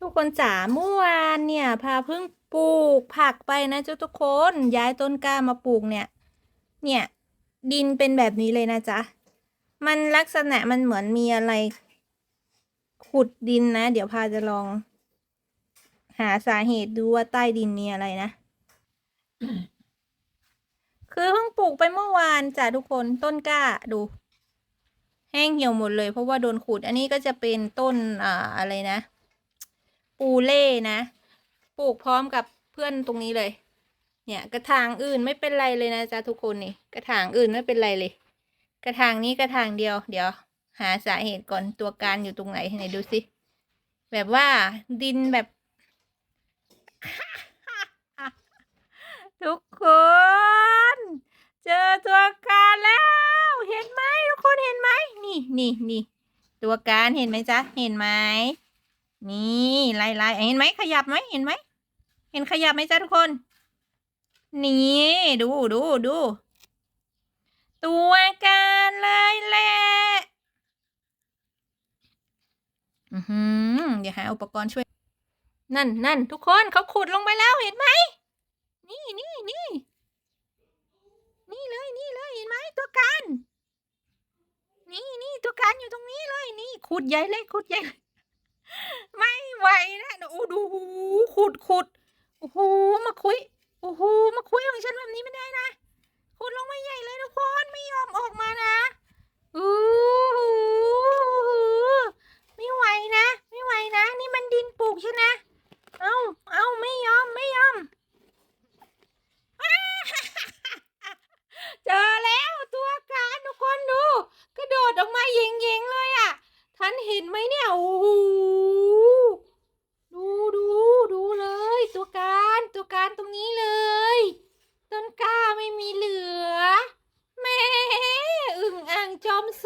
ทุกคนจ๋าเมื่อวานเนี่ยพาเพิ่งปลูกผักไปนะเจ้าทุกคนย้ายต้นกล้ามาปลูกเนี่ย เนี่ยดินเป็นแบบนี้เลยนะจ๊ะมันลักษณะมันเหมือนมีอะไร ขุดดินนะ เดี๋ยวพาจะลอง หาสาเหตุดูว่าใต้ดินมีอะไรนะ คือเพิ่งปลูกไปเมื่อวานจ้ะทุกคนต้นกล้าดู แห้งเหี่ยวหมดเลยเพราะว่าโดนขุด อันนี้ก็จะเป็นต้นอ่าอะไรนะ ปูเล่นะ ปลูกพร้อมกับเพื่อนตรงนี้เลย เนี่ยกระถางอื่นไม่เป็นไรเลยนะจ๊ะทุกคนนี่กระถางอื่นไม่เป็นไรเลย กระถางนี้กระถางเดียว เดี๋ยว หาสาเหตุก่อนตัวการอยู่ตรงไหนไหนดูสิแบบว่าดินแบบ ทุกคน เจอตัวการแล้ว เห็นไหมทุกคนเห็นไหมนี่นี่นี่ตัวการเห็นไหมจ๊ะ เห็นไหม นี่ไล่ไล่เห็นไหมขยับไหมเห็นไหมเห็นขยับไหมจ๊ะทุกคน นี่ดูดูดู ตัวการเลยแหละอือหือเดี๋ยวหาอุปกรณ์ช่วย นั่นนั่นทุกคนเขาขุดลงไปแล้วเห็นไหม นี่นี่นี่นี่เลยนี่เลยเห็นไหมตัวการ นี่นี่ตัวการอยู่ตรงนี้เลย นี่ขุดใหญ่เลยขุดใหญ่เลย ไม่ไหวนะโอ้ดูขุดขุดโอ้โหมาคุยโอ้โหมาคุยของฉันแบบนี้ไม่ได้นะขุดลงมาใหญ่เลยทุกคนไม่ยอมออกมานะอู้หูไม่ไหวนะ ไม่ไหวนะ นี่มันดินปลูกใช่นะ เอ้าเอ้าไม่ยอมไม่ยอม เจอแล้วตัวการทุกคนดู กระโดดออกมาเยิงๆเลยอะ่ะท่านเห็นไหมเนี่ยโอ้โหดูดูดูเลย ตัวการ ตัวการตรงนี้เลย ต้นกล้าไม่มีเหลือ แม่อึ่งอ่างจอมโซ